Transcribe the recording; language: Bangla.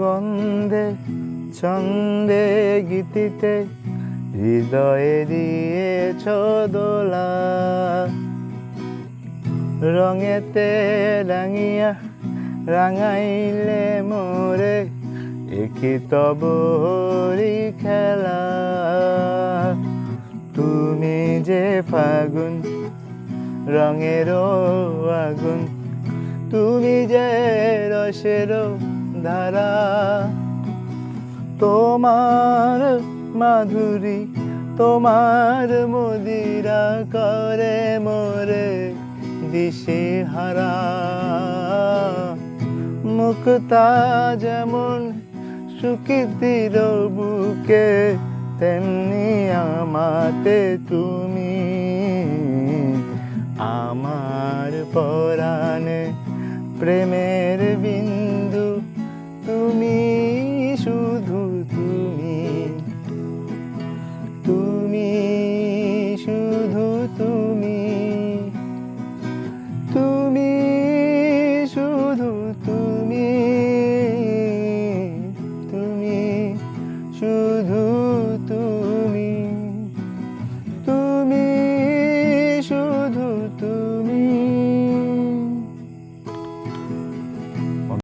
গন্ধে, ছন্দে গীতিতে হৃদয়ে দিয়েছ দোলা। রঙেতে রাঙিয়া রাঙাইলে মোরে একি তব হরি খেলা। তুমি যে ফাগুন, রঙেরও আগুন, তুমি যে রসের ধারা তোমার মাধুরী, তোমার মদিরা করে মোরে দিশে হারা। মুক্তা যেমন সুকৃতির বুকে, তেমনি আমাতে তুমি। আমার পরাণে প্রেমের বিন্দু তুমি শুধু তুমি। তুমি শুধু তুমি। তুমি শুধু তুমি। তুমি শুধু তুমি।